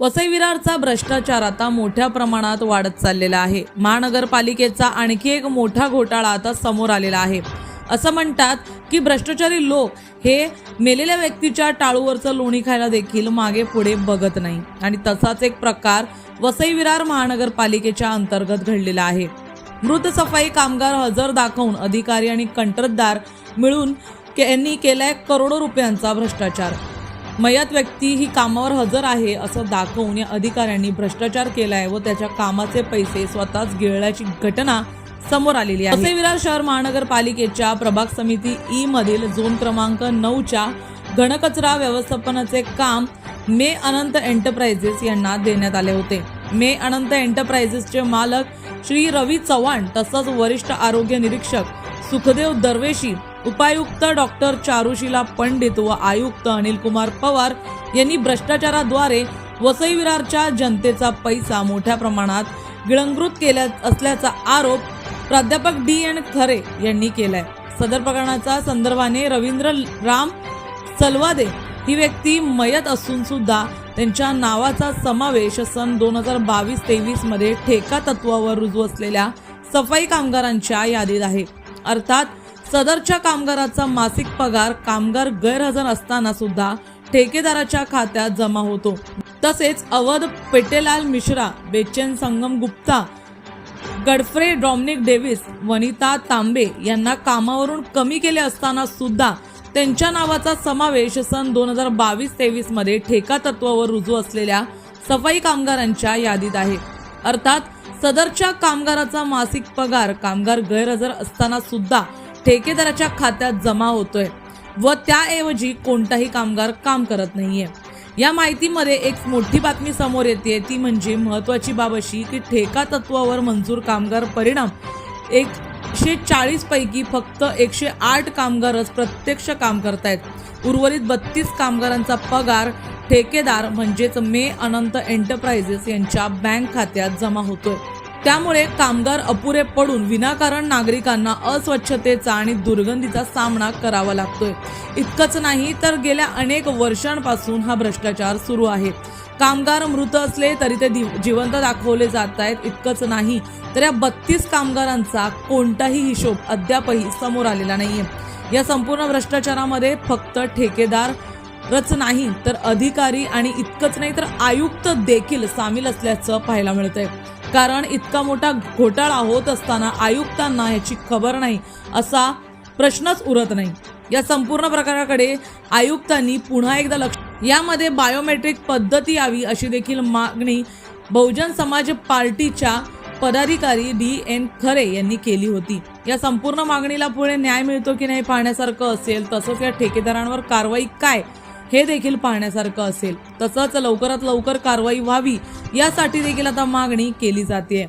वसई विरारचा भ्रष्टाचार आता मोठ्या प्रमाणात वाढत चाललेला आहे. महानगरपालिकेचा आणखी एक मोठा घोटाळा आता समोर आलेला आहे. असं म्हणतात की भ्रष्टाचारी लोक हे मेलेल्या व्यक्तीच्या टाळूवरचं लोणी खायला देखील मागे पुढे बघत नाही. आणि तसाच एक प्रकार वसई विरार महानगरपालिकेच्या अंतर्गत घडलेला आहे. मृत सफाई कामगार हजर दाखवून अधिकारी आणि कंत्राटदार मिळून के- यांनी केलाय करोडो रुपयांचा भ्रष्टाचार. मयत व्यक्ती ही कामावर हजर आहे असं दाखवून या अधिकाऱ्यांनी भ्रष्टाचार केलाय व त्याच्या कामाचे पैसे स्वतःच गिळल्याची घटना समोर आलेली आहे. वसई विरार शहर महानगरपालिकेच्या प्रभाग समिती ई मधील झोन क्रमांक नऊच्या घनकचरा व्यवस्थापनाचे काम मे अनंत एंटरप्राइजेस यांना देण्यात आले होते. मे अनंत एंटरप्राइजेसचे मालक श्री रवी चव्हाण तसंच वरिष्ठ आरोग्य निरीक्षक सुखदेव दरवेशी उपायुक्त डॉक्टर चारुशिला पंडित व आयुक्त अनिल कुमार पवार यांनी भ्रष्टाचाराद्वारे वसई विरारच्या जनतेचा पैसा मोठ्या प्रमाणात गिळंकृत केल्या असल्याचा आरोप प्राध्यापक डी एन खरे यांनी केलाय. सदर प्रकरणाचा संदर्भाने रवींद्र राम सलवादे ही व्यक्ती मयत असून सुद्धा त्यांच्या नावाचा समावेश सन दोन हजार बावीस तेवीसमध्ये ठेका तत्वावर रुजू असलेल्या सफाई कामगारांच्या यादीत आहे. अर्थात सदरच्या कामगाराचा मासिक पगार कामगार गैरहजर असताना सुद्धा ठेकेदाराच्या खात्यात जमा होतो. तसेच Awadh Petelal Mishra Bechain Sangam Gupta Godfrey Dominic Davis Vanita Tambe यांना कामावरून कमी केले असताना सुद्धा त्यांच्या नावाचा समावेश सन दोन हजार बावीस तेवीसमध्ये ठेका तत्वावर रुजू असलेल्या सफाई कामगारांच्या यादीत आहे. अर्थात सदरच्या कामगाराचा मासिक पगार कामगार गैरहजर असताना सुद्धा ठेकेदाराच्या खात्यात जमा होतोय व त्याऐवजी कोणताही कामगार काम करत नाहीये. या माहितीमध्ये एक मोठी बातमी समोर येते ती म्हणजे महत्वाची बाब अशी की ठेका तत्वावर मंजूर कामगार परिणाम एकशे चाळीस पैकी फक्त एकशे आठ कामगारच प्रत्यक्ष काम करतायत. उर्वरित बत्तीस कामगारांचा पगार ठेकेदार म्हणजेच मे अनंत एंटरप्राइजेस यांच्या बँक खात्यात जमा होतोय. त्यामुळे कामगार अपुरे पडून विनाकारण नागरिकांना अस्वच्छतेचा आणि दुर्गंधीचा सामना करावा लागतोय. इतकंच नाही तर गेल्या अनेक वर्षांपासून हा भ्रष्टाचार सुरू आहे. कामगार मृत असले तरी ते जिवंत दाखवले जात आहेत इतकंच नाही तर या बत्तीस कामगारांचा कोणताही हिशोब अद्यापही समोर आलेला नाहीये. या संपूर्ण भ्रष्टाचारामध्ये फक्त ठेकेदार रच नाही तर अधिकारी आणि इतकंच नाही तर आयुक्त देखील सामील असल्याचं पाहायला मिळतंय. कारण इतका मोठा घोटाळा होत असताना आयुक्तांना ह्याची खबर नाही असा प्रश्नच उरत नाही. या संपूर्ण प्रकाराकडे आयुक्तांनी पुन्हा एकदा लक्ष यामध्ये बायोमेट्रिक पद्धती यावी अशी देखील मागणी बहुजन समाज पार्टीच्या पदाधिकारी डी एन खरे यांनी केली होती. या संपूर्ण मागणीला पुढे न्याय मिळतो की नाही पाहण्यासारखं असेल तसंच या ठेकेदारांवर कारवाई काय हे देखील पाहण्यासारखं असेल. तसंच लवकरात लवकर कारवाई व्हावी यासाठी देखील आता मागणी केली जाते